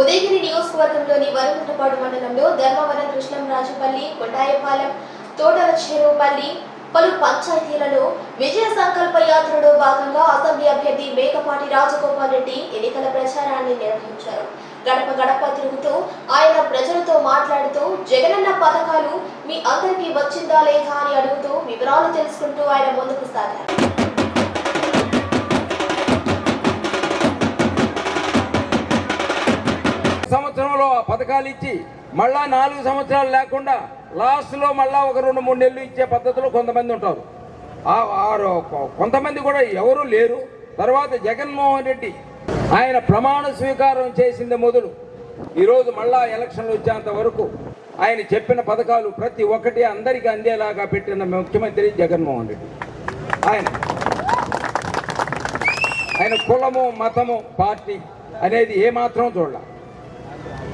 ఉదయగిరి నియోజకవర్గంలోని వరకుంటపాడు మండలంలో ధర్మవరం కృష్ణంరాజుపల్లి కొట్టాయపాలెం తోటల చెరువుపల్లి పలు పంచాయతీలలో విజయ సంకల్ప యాత్రలో భాగంగా అసెంబ్లీ అభ్యర్థి మేకపాటి రాజగోపాల్ రెడ్డి ఎన్నికల ప్రచారాన్ని నిర్వహించారు. గడప గడప తిరుగుతూ ఆయన ప్రజలతో మాట్లాడుతూ జగనన్న పథకాలు మీ అందరికీ వచ్చిందా లేదా అని అడుగుతూ వివరాలు తెలుసుకుంటూ ఆయన ముందుకు సాగారు. సంవత్సరంలో ఆ పథకాలు ఇచ్చి మళ్ళా నాలుగు సంవత్సరాలు లేకుండా లాస్ట్లో మళ్ళా ఒక రెండు మూడు నెలలు ఇచ్చే పద్ధతిలో కొంతమంది ఉంటారు. ఆ- కొంతమంది కూడా ఎవరు లేరు. తర్వాత జగన్మోహన్ రెడ్డి ఆయన ప్రమాణ స్వీకారం చేసింది మొదలు. ఈరోజు మళ్ళా ఎలక్షన్లు వచ్చేంత వరకు ఆయన చెప్పిన పథకాలు ప్రతి ఒక్కటి అందరికీ అందేలాగా పెట్టిన ముఖ్యమంత్రి జగన్మోహన్ రెడ్డి. ఆయన ఆయన కులము మతము పార్టీ అనేది ఏమాత్రం చూడాలి.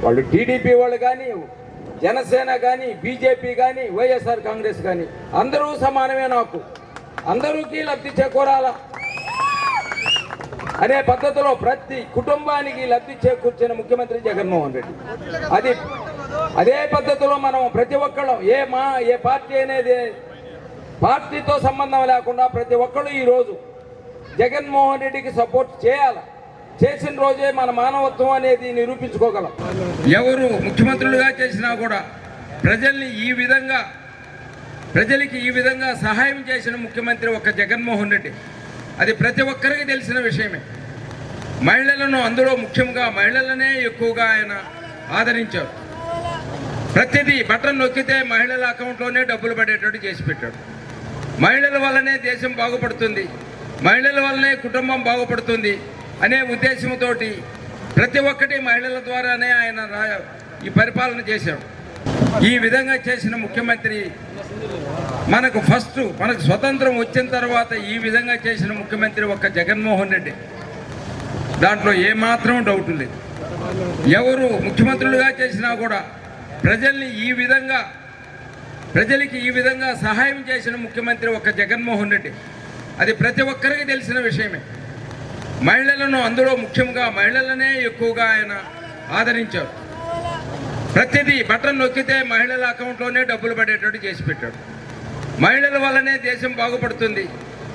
వాళ్ళు టీడీపీ వాళ్ళు కానీ జనసేన కానీ బీజేపీ కానీ వైఎస్ఆర్ కాంగ్రెస్ కానీ అందరూ సమానమే నాకు. అందరికీ లబ్ధి చేకూరాల అనే పద్ధతిలో ప్రతి కుటుంబానికి లబ్ధి చేకూర్చిన ముఖ్యమంత్రి జగన్మోహన్ రెడ్డి. అది అదే పద్ధతిలో మనం ప్రతి ఒక్కళ్ళం ఏ మా ఏ పార్టీ అనేది పార్టీతో సంబంధం లేకుండా ప్రతి ఒక్కళ్ళు ఈరోజు జగన్మోహన్ రెడ్డికి సపోర్ట్ చేయాలి? చేసిన రోజే మన మానవత్వం అనేది నిరూపించుకోగలం. ఎవరు ముఖ్యమంత్రులుగా చేసినా కూడా ప్రజల్ని ఈ విధంగా ప్రజలకి ఈ విధంగా సహాయం చేసిన ముఖ్యమంత్రి ఒక జగన్మోహన్ రెడ్డి. అది ప్రతి ఒక్కరికి తెలిసిన విషయమే. మహిళలను అందులో ముఖ్యంగా మహిళలనే ఎక్కువగా ఆయన ఆదరించారు. ప్రతిదీ బటన్ నొక్కితే మహిళల అకౌంట్లోనే డబ్బులు పడేటట్టు చేసి పెట్టాడు. మహిళల వల్లనే దేశం బాగుపడుతుంది. మహిళల వల్లనే కుటుంబం బాగుపడుతుంది. అనే ఉద్దేశంతో ప్రతి ఒక్కటి మహిళల ద్వారానే ఆయన ఈ పరిపాలన చేశాడు ఈ విధంగా చేసిన ముఖ్యమంత్రి మనకు ఫస్ట్ మనకు స్వతంత్రం వచ్చిన తర్వాత ఈ విధంగా చేసిన ముఖ్యమంత్రి ఒక్క జగన్మోహన్ రెడ్డి. దాంట్లో ఏమాత్రం డౌట్ లేదు. ఎవరు ముఖ్యమంత్రులుగా చేసినా కూడా ప్రజల్ని ఈ విధంగా ప్రజలకి ఈ విధంగా సహాయం చేసిన ముఖ్యమంత్రి ఒక జగన్మోహన్ రెడ్డి. అది ప్రతి ఒక్కరికి తెలిసిన విషయమే. మహిళలను అందులో ముఖ్యంగా మహిళలనే ఎక్కువగా ఆయన ఆదరించారు. ప్రతిదీ బటన్ నొక్కితే మహిళల అకౌంట్లోనే డబ్బులు పడేటట్టు చేసి పెట్టాడు. మహిళల వల్లనే దేశం బాగుపడుతుంది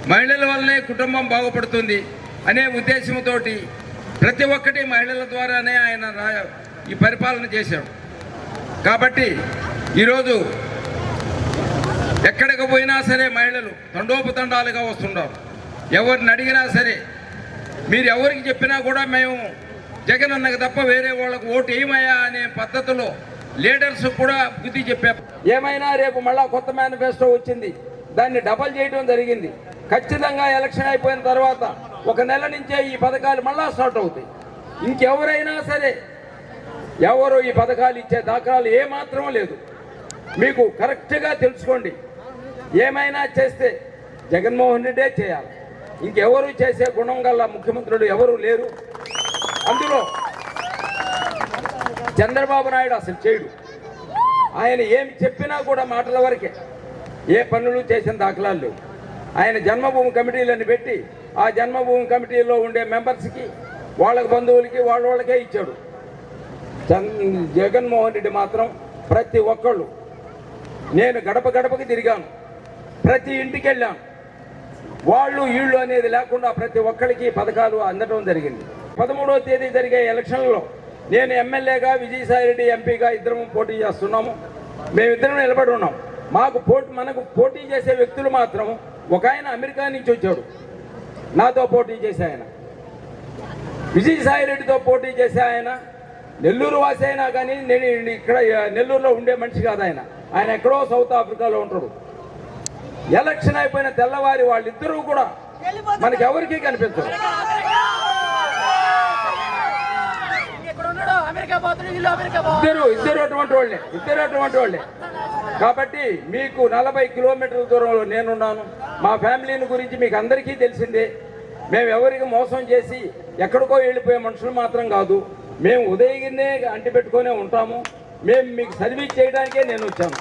మహిళల వల్లనే కుటుంబం బాగుపడుతుంది అనే ఉద్దేశంతో ప్రతి ఒక్కటి మహిళల ద్వారానే ఆయన ఈ పరిపాలన చేశాడు. కాబట్టి ఈరోజు ఎక్కడికి పోయినా సరే మహిళలు తండోపతండాలుగా వస్తుంటారు. ఎవరిని అడిగినా సరే మీరు ఎవరికి చెప్పినా కూడా మేము జగన్ అన్నకు తప్ప వేరే వాళ్ళకు ఓటు ఏమయ్యా అనే పద్ధతిలో లీడర్స్ కూడా బుద్ధి చెప్పారు ఏమైనా రేపు మళ్ళా కొత్త మేనిఫెస్టో వచ్చింది. దాన్ని డబల్ చేయడం జరిగింది. ఖచ్చితంగా ఎలక్షన్ అయిపోయిన తర్వాత ఒక నెల నుంచే ఈ పథకాలు మళ్ళా స్టార్ట్ అవుతాయి. ఇంకెవరైనా సరే ఎవరు ఈ పథకాలు ఇచ్చే దాఖలాలు ఏమాత్రం లేదు. మీకు కరెక్ట్గా తెలుసుకోండి. ఏమైనా చేస్తే జగన్మోహన్ రెడ్డే చేయాలి. ఇంకెవరు చేసే గుణం గల ముఖ్యమంత్రులు ఎవరు లేరు? అందులో చంద్రబాబు నాయుడు అసలు చేయడు. ఆయన ఏమి చెప్పినా కూడా మాటల వరకే. ఏ పనులు చేసిన దాఖలాలు లేవు. ఆయన జన్మభూమి కమిటీలను పెట్టి ఆ జన్మభూమి కమిటీలో ఉండే మెంబర్స్కి వాళ్ళ బంధువులకి వాళ్ళ వాళ్ళకే ఇచ్చాడు. జగన్మోహన్ రెడ్డి మాత్రం ప్రతి ఒక్కళ్ళు నేను గడప గడపకి తిరిగాను. ప్రతి ఇంటికి వెళ్ళాను. వాళ్ళు వీళ్ళు అనేది లేకుండా ప్రతి ఒక్కరికి పథకాలు అందడం జరిగింది. పదమూడవ తేదీ జరిగే ఎలక్షన్లో నేను ఎమ్మెల్యేగా విజయసాయిరెడ్డి ఎంపీగా ఇద్దరం పోటీ చేస్తున్నాము. మేమిద్దరం నిలబడి ఉన్నాం. మాకు పోటీ మనకు పోటీ చేసే వ్యక్తులు మాత్రం ఒక ఆయన అమెరికా నుంచి వచ్చాడు. నాతో పోటీ చేసే ఆయన. విజయసాయిరెడ్డితో పోటీ చేసే ఆయన. నెల్లూరు వాసి అయినా కానీ నేను ఇక్కడ నెల్లూరులో ఉండే మనిషి కాదు ఆయన. ఆయన ఎక్కడో సౌత్ ఆఫ్రికాలో ఉంటాడు. ఎలక్షన్ అయిపోయిన తెల్లవారి వాళ్ళిద్దరూ కూడా మనకి ఎవరికీ పో ఇద్దరు ఇద్దరు అటువంటి వాళ్ళే ఇద్దరు అటువంటి వాళ్ళే. కాబట్టి మీకు నలభై కిలోమీటర్ల దూరంలో నేనున్నాను. మా ఫ్యామిలీని గురించి మీకు అందరికీ తెలిసిందే. మేము ఎవరికి మోసం చేసి ఎక్కడికో వెళ్ళిపోయే మనుషులు మాత్రం కాదు. మేము ఉదయగిరినే అంటిపెట్టుకునే ఉంటాము. మేము మీకు సర్వీస్ చేయడానికే నేను వచ్చాను